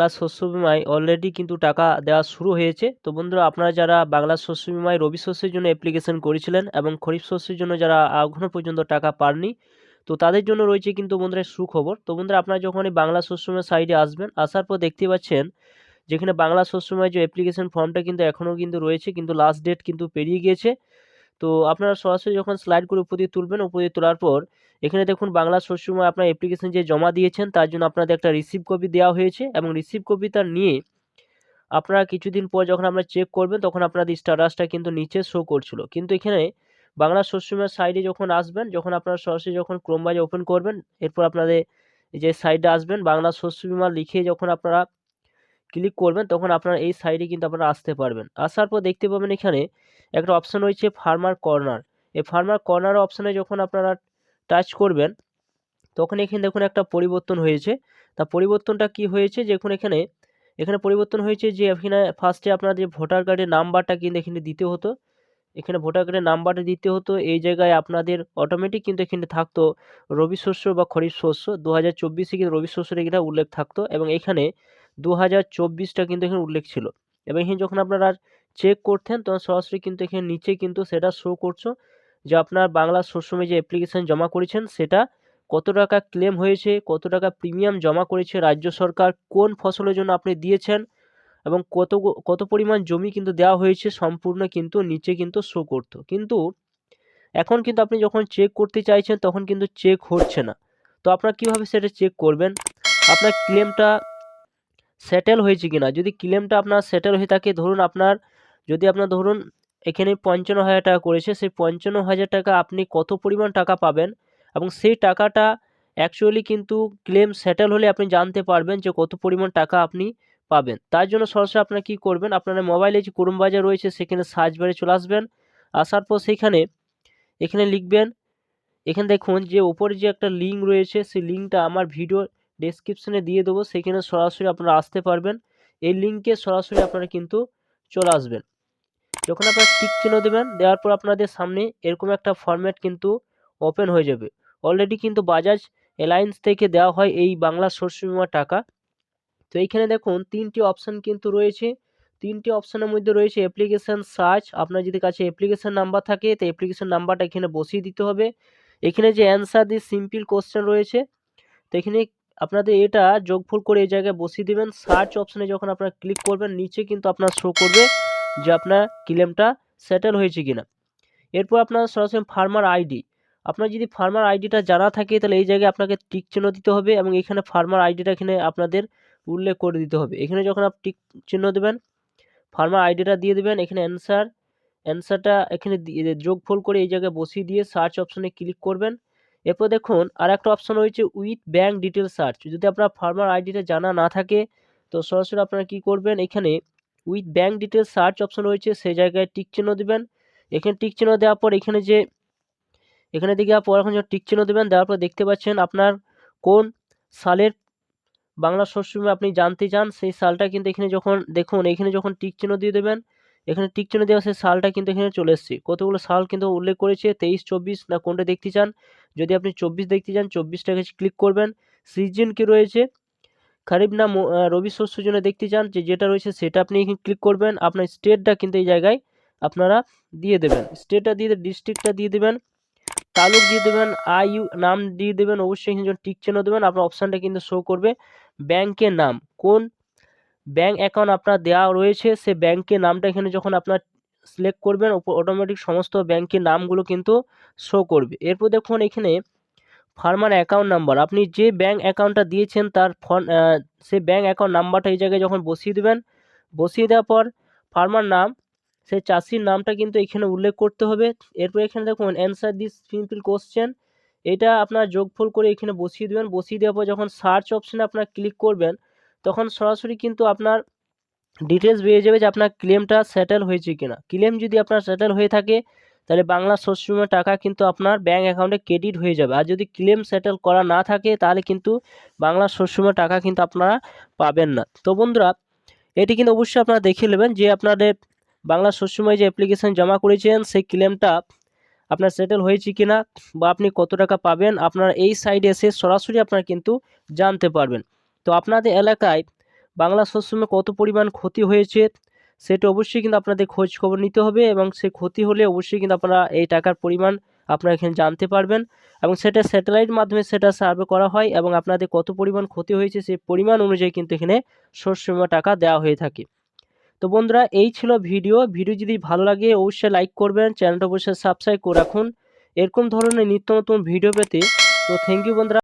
বাংলা শস্য বিমায় অলরেডি কিন্তু টাকা দেওয়া শুরু হয়েছে। তো বন্ধুরা, আপনারা যারা বাংলা শস্য বিমায় রবি শস্যের জন্য অ্যাপ্লিকেশন করেছিলেন এবং খরিফ শস্যের জন্য যারা এখনও পর্যন্ত টাকা পাননি, তো তাদের জন্য রয়েছে কিন্তু বন্ধুরা সুখবর। তো বন্ধুরা, আপনারা যখন এই বাংলা শস্য বিমার সাইডে আসবেন, আসার পর দেখতে পাচ্ছেন যেখানে বাংলা শস্য বিমার যে অ্যাপ্লিকেশন ফর্মটা কিন্তু এখনও কিন্তু রয়েছে, কিন্তু লাস্ট ডেট কিন্তু পেরিয়ে গিয়েছে। তো আপনারা সরাসরি যখন স্লাইড করে উপর তুলবেন, উপর তোলার পর এখানে দেখুন বাংলা শস্য বিমা আপনার অ্যাপ্লিকেশন যে জমা দিয়েছেন, তার জন্য আপনাদের একটা রিসিভ কপি দেওয়া হয়েছে এবং রিসিভ কপিটা নিয়ে আপনারা কিছুদিন পর যখন আপনারা চেক করবেন, তখন আপনাদের স্ট্যাটাসটা কিন্তু নিচে শো করছিল। কিন্তু এখানে বাংলা বিমার সাইডে যখন আসবেন, যখন আপনারা সরাসরি যখন ক্রোম ওপেন করবেন, এরপর আপনাদের যে সাইডে আসবেন, বাংলা শস্য বিমা লিখে যখন আপনারা ক্লিক করবেন, তখন আপনারা এই সাইডে কিন্তু আপনারা আসতে পারবেন। আসার পর দেখতে পাবেন এখানে একটা অপশান রয়েছে ফার্মার কর্নার এই ফার্মার কর্নার অপশানে যখন আপনারা টাচ করবেন, তখন এখানে দেখুন একটা পরিবর্তন হয়েছে। তা পরিবর্তনটা কি হয়েছে? যে এখন, এখানে এখানে পরিবর্তন হয়েছে যে, এখানে ফার্স্টে আপনার যে ভোটার কার্ডের নাম্বারটা কিন্তু এখানে দিতে হতো। এখানে ভোটার কার্ডের নাম্বারটা দিতে হতো, এই জায়গায় আপনাদের অটোমেটিক কিন্তু এখানে থাকতো রবি শস্য বা খরিফ শস্য। দু হাজার চব্বিশে কিন্তু রবি শস্যের এখানে উল্লেখ থাকতো এবং এখানে দু হাজার চব্বিশটা কিন্তু এখানে উল্লেখ ছিল। এবং এখানে যখন আপনারা চেক করতেন, তখন সরাসরি কিন্তু এখানে নিচে কিন্তু সেটা শো করছ। যে আপনার বাংলা শস্যমে যে অ্যাপ্লিকেশান জমা করেছেন, সেটা কত টাকা ক্লেম হয়েছে, কত টাকা প্রিমিয়াম জমা করেছে, রাজ্য সরকার কোন ফসলের জন্য আপনি দিয়েছেন এবং কত কত পরিমাণ জমি কিন্তু দেওয়া হয়েছে, সম্পূর্ণ কিন্তু নিচে কিন্তু শো করতো। কিন্তু এখন কিন্তু আপনি যখন চেক করতে চাইছেন, তখন কিন্তু চেক হচ্ছে না। তো আপনারা কীভাবে সেটা চেক করবেন? আপনার ক্লেমটা সেটেল হয়েছে কি না যদি ক্লেমটা আপনার সেটেল হয়ে থাকে, ধরুন আপনার, যদি আপনার ধরুন এখানে পঞ্চান্ন হাজার টাকা করেছে। সেই পঞ্চান্ন হাজার টাকা আপনি কত পরিমাণ টাকা পাবেন? এবং সেই টাকাটা অ্যাকচুয়ালি কিন্তু ক্লেম সেটেল হলে আপনি জানতে পারবেন যে কত পরিমাণ টাকা আপনি পাবেন। তার জন্য সরাসরি আপনারা কী করবেন? আপনার মোবাইলে যে কুরুম বাজার রয়েছে, সেখানে সার্চ বারে চলে আসবেন। আসার পর সেখানে, এখানে লিখবেন, এখানে দেখুন যে ওপরে যে একটা লিঙ্ক রয়েছে, সেই লিঙ্কটা আমার ভিডিও ডেসক্রিপশনে দিয়ে দেবো। সেখানে সরাসরি আপনারা আসতে পারবেন। এই লিঙ্কে সরাসরি আপনারা কিন্তু চলে আসবেন। যখন আপনারা টিক চিহ্ন দেবেন, দেওয়ার পর আপনাদের সামনে এরকম একটা ফরম্যাট কিন্তু ওপেন হয়ে যাবে। অলরেডি কিন্তু বাজাজ অ্যালায়েন্স থেকে দেওয়া হয় এই বাংলা শস্য বিমা টাকা। তো এইখানে দেখুন, তিনটি অপশান কিন্তু রয়েছে। তিনটি অপশানের মধ্যে রয়েছে অ্যাপ্লিকেশান সার্চ আপনার যদি কাছে অ্যাপ্লিকেশান নাম্বার থাকে, তো অ্যাপ্লিকেশান নাম্বারটা এখানে বসিয়ে দিতে হবে। এখানে যে অ্যান্সার দিয়ে সিম্পল কোশ্চেন রয়েছে, তো এখানে আপনাদের এটা যোগফল করে এই জায়গায় বসিয়ে দেবেন। সার্চ অপশানে যখন আপনারা ক্লিক করবেন, নিচে কিন্তু আপনার শো করবে। যে আপনার ক্লেমটা সেটেল হয়েছে কিনা। এরপর আপনার সরাসরি ফার্মার আইডি আপনার যদি ফার্মার আইডিটা জানা থাকে, তাহলে এই জায়গায় আপনাকে টিক চিহ্ন দিতে হবে এবং এখানে ফার্মার আইডিটা এখানে আপনাদের উল্লেখ করে দিতে হবে। এখানে যখন আপনি টিক চিহ্ন দেবেন ফার্মার আইডিটা দিয়ে দেবেন, এখানে অ্যান্সার অ্যান্সারটা এখানে যোগফল করে এই জায়গায় বসিয়ে দিয়ে সার্চ অপশনে ক্লিক করবেন। এরপর দেখুন আর একটা অপশন রয়েছে উইথ ব্যাঙ্ক ডিটেল সার্চ যদি আপনার ফার্মার আইডিটা জানা না থাকে, তো সরাসরি আপনারা কী করবেন, এখানে with bank details search option রয়েছে, সেই জায়গায় টিক চিহ্ন দেবেন। এখানে টিক চিহ্ন দেওয়ার পর এখানে যে, এখানে দিকে পর এখন যে টিক চিহ্ন দেবেন, দেওয়ার পর দেখতে পাচ্ছেন আপনার কোন সালের বাংলা শস্য বিমা আপনি জানতে চান, সেই সালটা কিন্তু এখানে যখন দেখুন, এখানে যখন টিক চিহ্ন দিয়ে দেবেন, এখানে টিক চিহ্ন দেওয়া সেই সালটা কিন্তু এখানে চলে এসছে। কতগুলো সাল কিন্তু উল্লেখ করেছে, তেইশ, চব্বিশ, না কোনটা দেখতে চান? যদি আপনি চব্বিশ দেখতে চান চব্বিশটা কাছে ক্লিক করবেন। সিজন কি রয়েছে? খারিফ না রবি শস্য জন্য দেখতে চান, যে যেটা রয়েছে সেটা আপনি ক্লিক করবেন। আপনার স্টেটটা কিন্তু এই জায়গায় আপনারা দিয়ে দেবেন। স্টেটটা দিয়ে ডিস্ট্রিক্টটা দিয়ে দেবেন, তালুক দিয়ে দেবেন, আইউ, নাম দিয়ে দেবেন, অবশ্যই যখন টিক চিহ্ন দেবেন। আপনার অপশানটা কিন্তু শো করবে। ব্যাংকের নাম, কোন ব্যাঙ্ক অ্যাকাউন্ট আপনার দেওয়া রয়েছে সে ব্যাংকের নামটা এখানে যখন আপনার সিলেক্ট করবেন অটোমেটিক সমস্ত ব্যাংকের নামগুলো কিন্তু শো করবে। এরপর দেখুন এখানে ফার্মার অ্যাকাউন্ট নাম্বার। আপনি যে ব্যাঙ্ক অ্যাকাউন্টটা দিয়েছেন, তার ফোন সে ব্যাঙ্ক অ্যাকাউন্ট নাম্বারটা এই জায়গায় যখন বসিয়ে দেবেন, বসিয়ে দেওয়ার পর ফার্মার নাম, সে চাষির নামটা কিন্তু এখানে উল্লেখ করতে হবে। এরপর এখানে দেখুন অ্যান্সার দিস সিম্পল কোশ্চেন এটা আপনার যোগফল করে এখানে বসিয়ে দেবেন। বসিয়ে দেওয়ার পর যখন সার্চ অপশানে আপনার ক্লিক করবেন, তখন সরাসরি কিন্তু আপনার ডিটেলস বেরিয়ে যাবে যে আপনার ক্লেমটা সেটেল হয়েছে কিনা। ক্লেম যদি আপনার সেটেল হয়ে থাকে তাহলে বাংলা শস্য টাকা কিন্তু আপনার ব্যাঙ্ক অ্যাকাউন্টে ক্রেডিট হয়ে যাবে। আর যদি ক্লেম সেটেল করা না থাকে, তাহলে কিন্তু বাংলা শস্য টাকা কিন্তু আপনারা পাবেন না। তো বন্ধুরা, এটি কিন্তু অবশ্যই আপনারা দেখে নেবেন যে আপনাদের বাংলা শস্য যে অ্যাপ্লিকেশান জমা করেছেন, সেই ক্লেমটা আপনার সেটেল হয়েছে কি না বা আপনি কত টাকা পাবেন, আপনার এই সাইডে এসে সরাসরি আপনারা কিন্তু জানতে পারবেন। তো আপনাদের এলাকায় বাংলা শস্য বিমা কত পরিমাণ ক্ষতি হয়েছে সেটা অবশ্যই কিন্তু আপনাদের খোঁজ খবর নিতে হবে এবং সে ক্ষতি হলে অবশ্যই কিন্তু আপনারা এই টাকার পরিমাণ আপনারা এখানে জানতে পারবেন এবং সেটা স্যাটেলাইট মাধ্যমে সেটা সার্ভে করা হয় এবং আপনাদের কত পরিমাণ ক্ষতি হয়েছে সেই পরিমাণ অনুযায়ী কিন্তু এখানে শস্য টাকা দেওয়া হয়ে থাকে। তো বন্ধুরা, এই ছিল ভিডিও। ভিডিও যদি ভালো লাগে অবশ্যই লাইক করবেন, চ্যানেলটা অবশ্যই সাবস্ক্রাইব করে রাখুন। এরকম ধরনের নিত্য নতুন ভিডিও পেতে তো থ্যাংক ইউ বন্ধুরা।